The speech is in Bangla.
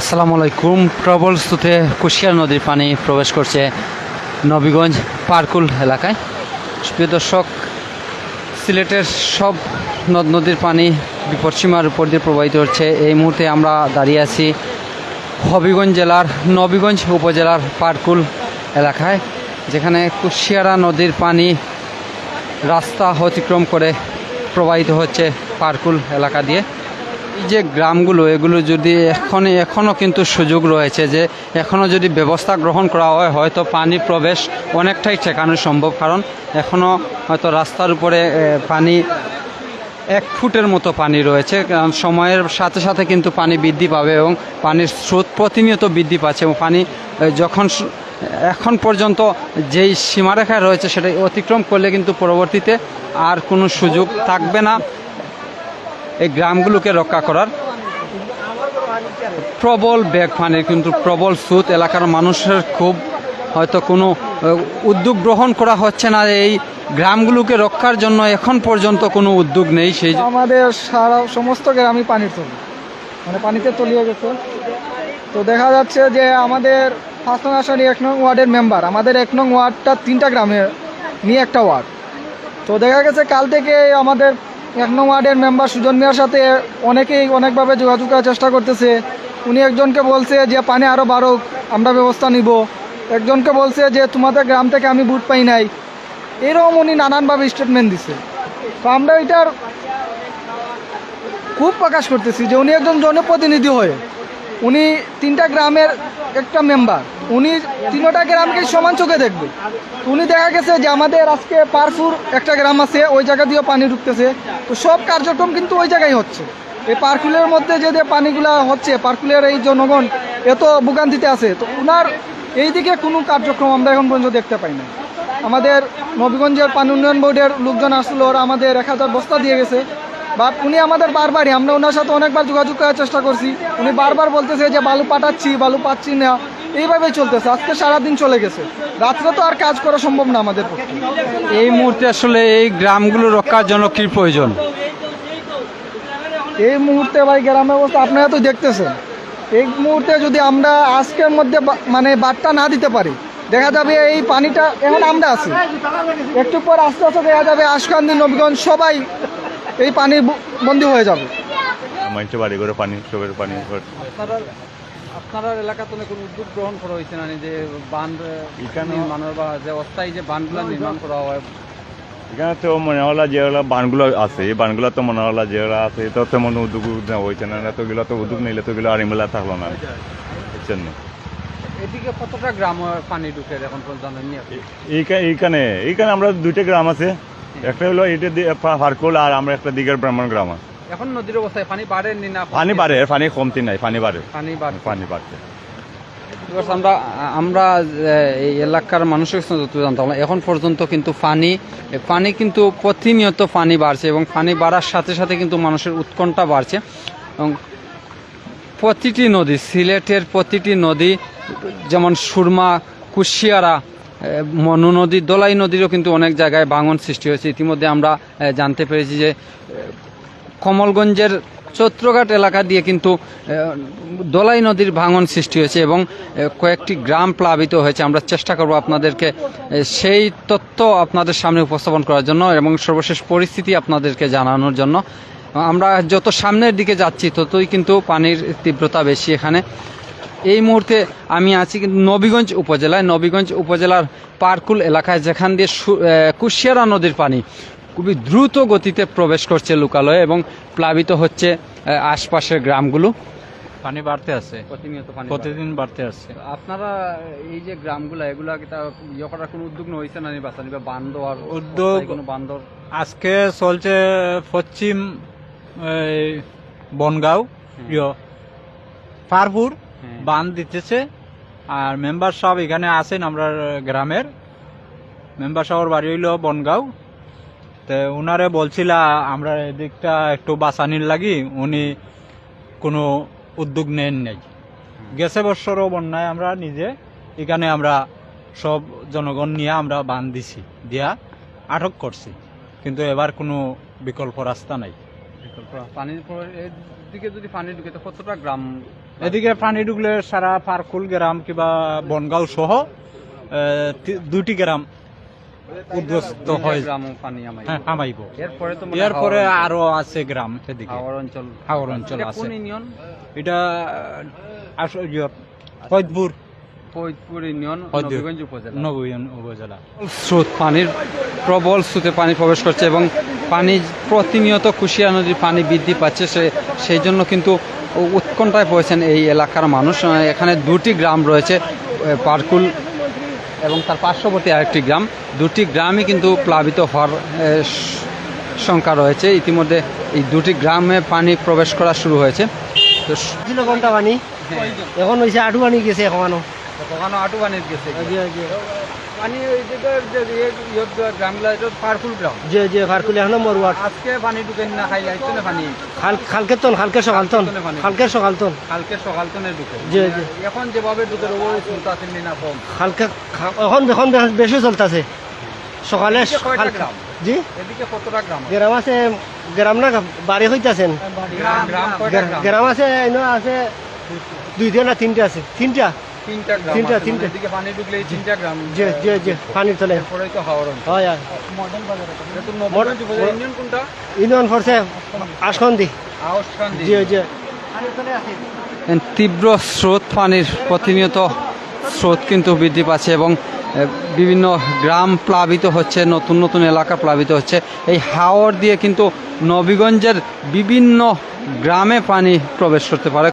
আসসালামু আলাইকুম। প্রবল স্রোতে কুশিয়ার নদীর পানি প্রবেশ করছে নবীগঞ্জ পারকুল এলাকায়। প্রিয় দর্শক, সিলেটের সব নদ নদীর পানি বিপদসীমার উপর দিয়ে প্রবাহিত হচ্ছে। এই মুহূর্তে আমরা দাঁড়িয়ে আছি হবিগঞ্জ জেলার নবীগঞ্জ উপজেলার পারকুল এলাকায়, যেখানে কুশিয়ারা নদীর পানি রাস্তা অতিক্রম করে প্রবাহিত হচ্ছে পারকুল এলাকা দিয়ে। যে গ্রামগুলো, এগুলো যদি এখন এখনও কিন্তু সুযোগ রয়েছে যে এখনও যদি ব্যবস্থা গ্রহণ করা হয়, হয়তো পানি প্রবেশ অনেকটাই ঠেকানো সম্ভব। কারণ এখনও হয়তো রাস্তার উপরে পানি এক ফুটের মতো পানি রয়েছে। কারণ সময়ের সাথে সাথে কিন্তু পানি বৃদ্ধি পাবে এবং পানির স্রোত প্রতিনিয়ত বৃদ্ধি পাচ্ছে এবং পানি যখন এখন পর্যন্ত যেই সীমারেখায় রয়েছে, সেটা অতিক্রম করলে কিন্তু পরবর্তীতে আর কোনো সুযোগ থাকবে না। এই গ্রামগুলোকে রক্ষা করার প্রবল ব্যাগ পানির কিন্তু প্রবল স্রোত এলাকার মানুষের খুব হয়তো কোনো উদ্যোগ গ্রহণ করা হচ্ছে না। এই গ্রামগুলোকে রক্ষার জন্য এখন পর্যন্ত কোনো উদ্যোগ নেই। সেই আমাদের সারা সমস্ত গ্রামই পানির তলি। মানে পানিতে তলিয়ে গেছে। তো দেখা যাচ্ছে যে আমাদের নং আসানি এক নং ওয়ার্ডের মেম্বার, আমাদের এক নং ওয়ার্ডটা তিনটা গ্রামে, নিয়ে একটা ওয়ার্ড। তো দেখা গেছে কাল থেকে আমাদের এক নং ওয়ার্ডের মেম্বার সুজন মিয়ার সাথে অনেকেই অনেকভাবে যোগাযোগ করার চেষ্টা করতেছে। উনি একজনকে বলছে যে, পানি আরও বাড়ুক, আমরা ব্যবস্থা নিব। একজনকে বলছে যে, তোমাদের গ্রাম থেকে আমি বুট পাই নাই। এরকম উনি নানানভাবে স্টেটমেন্ট দিছে। তো আমরা এটার খুব প্রকাশ করতেছি যে, উনি একজন জনপ্রতিনিধি হয়ে উনি তিনটা গ্রামের একটা মেম্বার উনি তিনটা গ্রামকে সমান চোখে দেখবে। উনি দেখা গেছে যে আমাদের আজকে পারফুর একটা গ্রাম আছে, ওই জায়গা দিয়েও পানি ঢুকতেছে। তো সব কার্যক্রম কিন্তু ওই জায়গায় হচ্ছে। এই পার্কুলের মধ্যে যে পানিগুলা হচ্ছে পার্কুলের এই জনগণ এত ভোগান্তিতে আছে, তো উনার এই দিকে কোনো কার্যক্রম আমরা এখন পর্যন্ত দেখতে পাই না আমাদের নবীগঞ্জের পানি উন্নয়ন বোর্ডের লোকজন আসলো, ওরা আমাদের এক হাজার বস্তা দিয়ে গেছে। বাট উনি আমাদের বারবারই আমরা ওনার সাথে অনেকবার যোগাযোগ করার চেষ্টা করছি। উনি বারবার বলতেছে যে বালু পাঠাচ্ছি বালু পাচ্ছি না। এইভাবেই চলতেছে আজকে সারাদিন চলে গেছে। রাত্রে তো আর কাজ করা সম্ভব না আমাদের পক্ষে। এই মুহূর্তে আসলে এই গ্রামগুলো রক্ষার জন্য কি প্রয়োজন? এই মুহূর্তে ভাই গ্রামের অবস্থা আপনারা তো দেখতেছেন। এই মুহূর্তে যদি আমরা আজকের মধ্যে বা- মানে বার্তা না দিতে পারি দেখা যাবে এই পানিটা এখন আমরা আছি। একটু পর আস্তে আস্তে দেখা যাবে আশকান্দি নবীগঞ্জ সবাই এই পানি বন্দি হয়ে যাবে। মানুষের বাড়ি করে পানি সবের পানি। আপনারা আপনার এলাকাতে কোনো উদ্যোগ গ্রহণ করা হয়েছে না যে বাঁধ এখানে- নির্মাণের বা যে অস্থায়ী যে বাঁধগুলো নির্মাণ করা হয়। এখানে তো মনে হলো যেগুলো বানগুলো আছে এই বানগুলো তো মনে হলো যেগুলো আছে তো তেমন উদ্যোগ নেওয়া হয়েছে না না তো তো উদ্যোগ নিলে তো এগুলো আর এমএলএ থাকল না বুঝছেন না? এদিকে কতটা গ্রাম পানি ঢুকে এখন পর্যন্ত? এইখানে এইখানে আমরা দুইটা গ্রাম আছে। একটা হলো এটা ফারকুল আর আমরা একটা দিকের ব্রাহ্মণ গ্রাম। এখন নদীর অবস্থায় পানি বাড়েনি না পানি বাড়ে পানি কমতি নাই পানি বাড়ে। পানি বাড়ে পানি বাড়ছে। আমরা আমরা এই এলাকার মানুষের যত জানতাম এখন পর্যন্ত কিন্তু পানি পানি কিন্তু প্রতিনিয়ত পানি বাড়ছে এবং পানি বাড়ার সাথে সাথে কিন্তু মানুষের উৎকণ্ঠা বাড়ছে। এবং প্রতিটি নদী সিলেটের প্রতিটি নদী যেমন সুরমা কুশিয়ারা মনু নদী, দোলাই নদীরও কিন্তু অনেক জায়গায় ভাঙন সৃষ্টি হয়েছে। ইতিমধ্যে আমরা জানতে পেরেছি যে কমলগঞ্জের চৈত্রঘাট এলাকা দিয়ে কিন্তু দোলাই নদীর ভাঙন সৃষ্টি হয়েছে এবং কয়েকটি গ্রাম প্লাবিত হয়েছে। আমরা চেষ্টা করব আপনাদেরকে সেই তথ্য আপনাদের সামনে উপস্থাপন করার জন্য এবং সর্বশেষ পরিস্থিতি আপনাদেরকে জানানোর জন্য। আমরা যত সামনের দিকে যাচ্ছি, ততই কিন্তু পানির তীব্রতা বেশি এখানে। এই মুহূর্তে আমি আছি কিন্তু নবীগঞ্জ উপজেলায়। নবীগঞ্জ উপজেলার পারকুল এলাকায় যেখান দিয়ে কুশিয়ারা নদীর পানি খুবই দ্রুত গতিতে প্রবেশ করছে লোকালয়ে এবং প্লাবিত হচ্ছে আশপাশের গ্রামগুলো। পানি বাড়তে আছে। প্রতিনিয়ত পানি প্রতিদিন বাড়তে আছে। আপনারা এই যে গ্রামগুলো এগুলা ইয়ে করার কোনো উদ্যোগ হয়েছে না নির্বাচনী বা বান্ধ আর উদ্যোগ- কোনো আজকে চলছে পশ্চিম বনগাঁও ইয়ো, পারপুর। বান দিতেছে। আর মেম্বার সব এখানে আছেন আমরা গ্রামের। মেম্বার সবার বাড়ি হইল বনগাঁও। তো উনারে বলছিলা আমরা এদিকটা একটু বাঁচানির লাগি উনি কোনো উদ্যোগ নেন নাই। গেছে বছরও বন্যায় আমরা নিজে। এখানে আমরা সব জনগণ নিয়ে আমরা বান দিছি দিয়া আটক করছি। কিন্তু এবার কোনো বিকল্প রাস্তা নাই। পানির পর এদিকে যদি পানি ঢুকে তো কতটা গ্রাম এদিকে পানি ঢুকলে সারা পারকুল গ্রাম কিংবা বনগাঁও সহ দুইটি গ্রাম উদ্বস্ত হয়। হ্যাঁ এরপরে আরও আছে গ্রাম সেদিকে হাওড় অঞ্চল। আছে। এটা ফৈদপুর। স্রোত পানির প্রবল স্রোতে পানি প্রবেশ করছে এবং পানি প্রতিনিয়ত কুশিয়া নদীর পানি বৃদ্ধি পাচ্ছে সে সেই জন্য কিন্তু উৎকণ্ঠায় পড়েছেন এই এলাকার মানুষ। এখানে দুটি গ্রাম রয়েছে পারকুল এবং তার পার্শ্ববর্তী আরেকটি গ্রাম। দুটি গ্রামই কিন্তু প্লাবিত হওয়ার আহ, স- শঙ্কা রয়েছে। ইতিমধ্যে এই দুটি গ্রামে পানি প্রবেশ করা শুরু হয়েছে। তো ঘণ্টা পানি। এখন হয়েছে আটু পানি গেছে এখনও। আটু গেছে। পানি ওই যে গ্রামগুলো পারকুল গ্রাম যে যে ফারকুলি এখন মরুয়াট আজকে পানি ঢুকে না খাই আইতো না পানি? খালকে তন খালকে সকাল তন খালকে সকাল তন ঢুকে। এখন যেভাবে ঢুকে ওই চিন্তা না কম খালকে এখন এখন বেশি চলতেছে। সকালে গ্রাম? জি? এদিকে কতটা গ্রাম গ্রাম আছে গ্রাম না বাড়ি হইতাছেন গ্রাম আছে আছে দুইটা না তিনটা আছে। তিনটা? তিনটা গ্রাম তিনটা, আছে, তিনটা। এদিকে পানি ঢুকলে তিনটা গ্রাম যে যে পানির তলে এরপরেই তো হাওড় অঞ্চল হয় আর এটা। তো ইউনিয়ন কোনটা? ইউনিয়ন ফোর্সে আসকন্দি আউসকান্দি যে যে তীব্র স্রোত পানির প্রতিনিয়ত স্রোত কিন্তু বৃদ্ধি পাচ্ছে এবং বিভিন্ন গ্রাম প্লাবিত হচ্ছে নতুন নতুন এলাকা প্লাবিত হচ্ছে। এই হাওর দিয়ে কিন্তু নবীগঞ্জের বিভিন্ন গ্রামে পানি প্রবেশ করতে পারে।